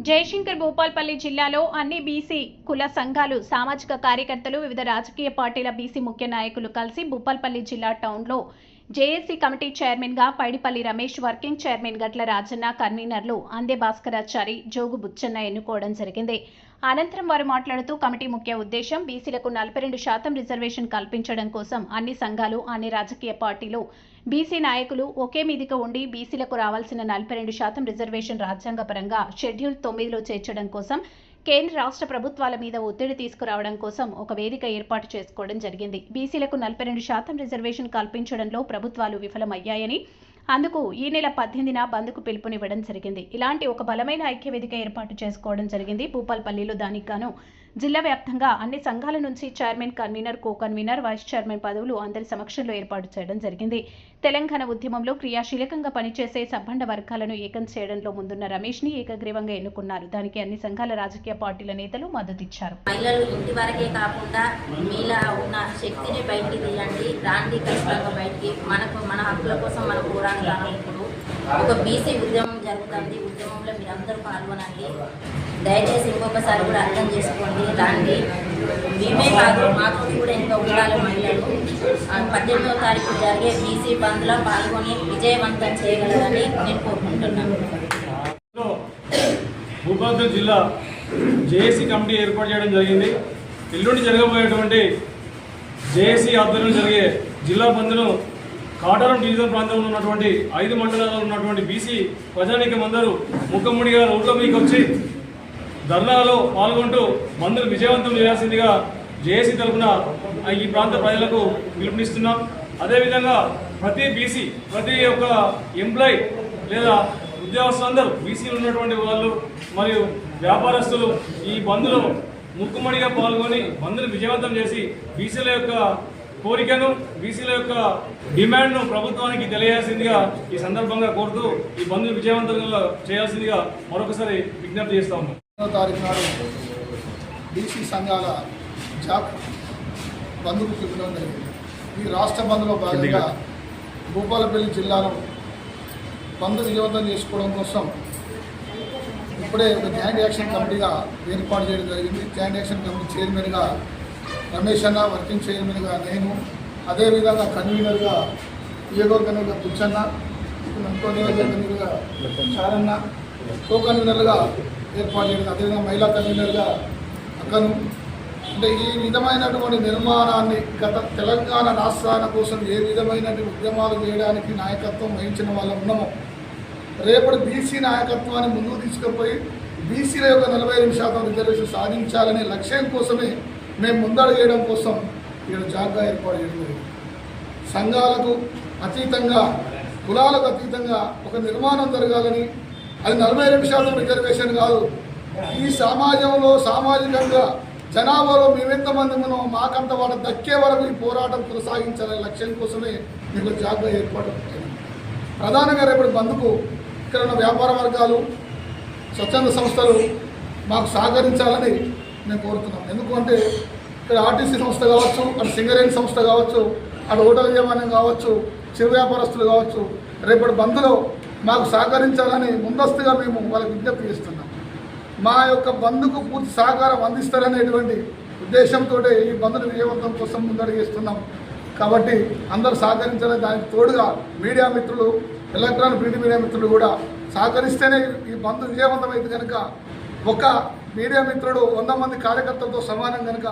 జయశంకర్ భూపాల్పల్లి జిల్లాలో అన్ని బీసీ కుల సంఘాలు సామాజిక కార్యకర్తలు వివిధ రాజకీయ పార్టీల బీసీ ముఖ్య నాయకులు కలిసి భూపాల్పల్లి జిల్లా టౌన్లో జేఏసీ కమిటీ చైర్మన్గా పైడిపల్లి రమేష్ వర్కింగ్ చైర్మన్ గట్ల రాజన్న కన్వీనర్లు అందే భాస్కరాచారి జోగు బుచ్చన్న ఎన్నుకోవడం జరిగింది. అనంతరం వారు మాట్లాడుతూ కమిటీ ముఖ్య ఉద్దేశం బీసీలకు నలభై రెండు శాతం రిజర్వేషన్ కల్పించడం కోసం అన్ని సంఘాలు అన్ని రాజకీయ పార్టీలు బీసీ నాయకులు ఒకే మీదిక ఉండి బీసీలకు రావాల్సిన నలభై రెండు శాతం రిజర్వేషన్ రాజ్యాంగపరంగా షెడ్యూల్ తొమ్మిదిలో చేర్చడం కోసం కేంద్ర రాష్ట్ర ప్రభుత్వాల మీద ఒత్తిడి తీసుకురావడం కోసం ఒక వేదిక ఏర్పాటు చేసుకోవడం జరిగింది. బీసీలకు నలభై రెండు శాతం రిజర్వేషన్ కల్పించడంలో ప్రభుత్వాలు విఫలమయ్యాయని అందుకు ఈ నెల పద్దెనిమిదిన బంద్కు పిలుపునివ్వడం జరిగింది. ఇలాంటి ఒక బలమైన ఐక్య వేదిక ఏర్పాటు చేసుకోవడం జరిగింది. భూపాల్పల్లిలో దానికి గాను జిల్లా వ్యాప్తంగా అన్ని సంఘాల నుంచి chairman convener co convener vice chairman పదవులు అందరి సమక్షంలో ఏర్పాటు చేయడం జరిగింది. తెలంగాణ ఉద్యమంలో క్రియాశీలకంగా పనిచేసే సబ్బండ వర్గాలను ఏకం చేయడంలో ముందున్న రమేష్ని ఏకగ్రీవంగా ఎన్నుకున్నారు. దానికి అన్ని సంఘాల రాజకీయ పార్టీల నేతలు మద్దతిచ్చారు. మహిళలు ఇంటి వరకే కాకుండా మీలా ఉన్న శక్తిని బయటికి తీయండి రాండి ఖచ్చితంగా బయటికి మనకు మన హక్కుల కోసం మన పోరాడతాం ఒక బీసీ ఉద్యమం జరుగుతుంది. ఉద్యమంలో మీరందరూ పాల్గొనండి. దయచేసి ఇంకొకసారి కూడా అర్థం చేసుకోండి రాండి. మేమే కాదు మాతో కూడా ఎంతో ఉండాలి మహిళలు పద్దెనిమిదవ తారీఖు జరిగే బీసీ బంద్లో పాల్గొని విజయవంతం చేయగలరని నేను కోరుకుంటున్నాను. భూపాలపల్లి జిల్లా జేఏసీ కమిటీ ఏర్పాటు చేయడం జరిగింది. ఎల్లుండి జరగబోయేటువంటి జేఏసీ ఆధ్వర్యంలో జరిగే జిల్లా బంద్ను కాటారం డివిజన్ ప్రాంతంలో ఉన్నటువంటి ఐదు మండలాల్లో ఉన్నటువంటి బీసీ ప్రజానీకం అందరూ ముఖముడిగా రోడ్ల మీకు వచ్చి ధర్నాలో పాల్గొంటూ మందులు విజయవంతం చేయాల్సిందిగా జేఏసీ తరఫున ఈ ప్రాంత ప్రజలకు పిలుపునిస్తున్నాం. అదేవిధంగా ప్రతి బీసీ ప్రతి ఒక్క ఎంప్లాయ్ లేదా ఉద్యోగస్తులందరూ బీసీలు ఉన్నటువంటి వాళ్ళు మరియు వ్యాపారస్తులు ఈ బంద్లో ముక్కుమడిగా పాల్గొని బంద్ను విజయవంతం చేసి బీసీల యొక్క కోరికను బీసీల యొక్క డిమాండ్ను ప్రభుత్వానికి తెలియాల్సిందిగా ఈ సందర్భంగా కోరుతూ ఈ బంద్ను విజయవంతంగా చేయాల్సిందిగా మరొకసారి విజ్ఞప్తి చేస్తా ఉన్నాం. తారీఖు నాడు బీసీ సంఘాల జాక్ బంద్కు పిలుపుడం జరిగింది. ఈ రాష్ట్ర బంద్లో భాగంగా భూపాలపల్లి జిల్లాలో బంద్ విజయవంతం చేసుకోవడం కోసం ఇప్పుడే ఒక జాయింట్ యాక్షన్ కమిటీగా ఏర్పాటు చేయడం జరిగింది. జాయింట్ యాక్షన్ కమిటీ చైర్మన్గా రమేష్ అన్న వర్కింగ్ చైర్మన్గా నేను అదేవిధంగా కన్వీనర్గా ఏగో కన్వీనర్గా బుచ్చన్న ఇంకో కన్వీనర్గా చారన్న కో కన్వీనర్గా ఏర్పాటు చేయడం అదేవిధంగా మహిళా కన్వీనర్గా అక్కను అంటే ఈ విధమైనటువంటి నిర్మాణాన్ని గత తెలంగాణ రాష్ట్రాల కోసం ఏ విధమైన ఉద్యమాలు చేయడానికి నాయకత్వం వహించిన వాళ్ళం ఉన్నామో రేపటి బీసీ నాయకత్వాన్ని ముందుకు తీసుకుపోయి బీసీల యొక్క నలభై ఐదు శాతం రిజర్వేషన్ సాధించాలనే లక్ష్యం కోసమే మేము ముందడుగేయడం కోసం ఇక్కడ జాగ్రత్త ఏర్పాటు చేయడం సంఘాలకు అతీతంగా కులాలకు అతీతంగా ఒక నిర్మాణం జరగాలని అది నలభై రెండు శాతం రిజర్వేషన్ కాదు. ఈ సమాజంలో సామాజికంగా జనాభాలో మేమెంతమంది మనం మాకంత వాళ్ళ దక్కే వరకు ఈ పోరాటం కొనసాగించాలనే లక్ష్యం కోసమే మీకు జాగ్గా ఏర్పాటు ప్రధానంగా రేపటి బంధుకు ఇక్కడ ఉన్న వ్యాపార వర్గాలు స్వచ్ఛంద సంస్థలు మాకు సహకరించాలని మేము కోరుతున్నాం. ఎందుకంటే ఇక్కడ ఆర్టీసీ సంస్థ కావచ్చు అటు సింగరేణి సంస్థ కావచ్చు అటు హోటల్ యజమాన్యం కావచ్చు చిరు వ్యాపారస్తులు కావచ్చు రేపటి బంద్లో మాకు సహకరించాలని ముందస్తుగా మేము వాళ్ళకి విజ్ఞప్తి చేస్తున్నాం. మా యొక్క బంధుకు పూర్తి సహకారం అందిస్తారనేటువంటి ఉద్దేశంతో ఈ బంధును విజయవంతం కోసం ముందడుగేస్తున్నాం కాబట్టి అందరూ సహకరించాలని దానికి తోడుగా మీడియా మిత్రులు ఎలక్ట్రానిక్ ప్రింట్ మీడియా మిత్రులు కూడా సహకరిస్తేనే ఈ బంధు విజయవంతమైంది కనుక ఒక మీడియా మిత్రుడు వంద మంది కార్యకర్తలతో సమానం కనుక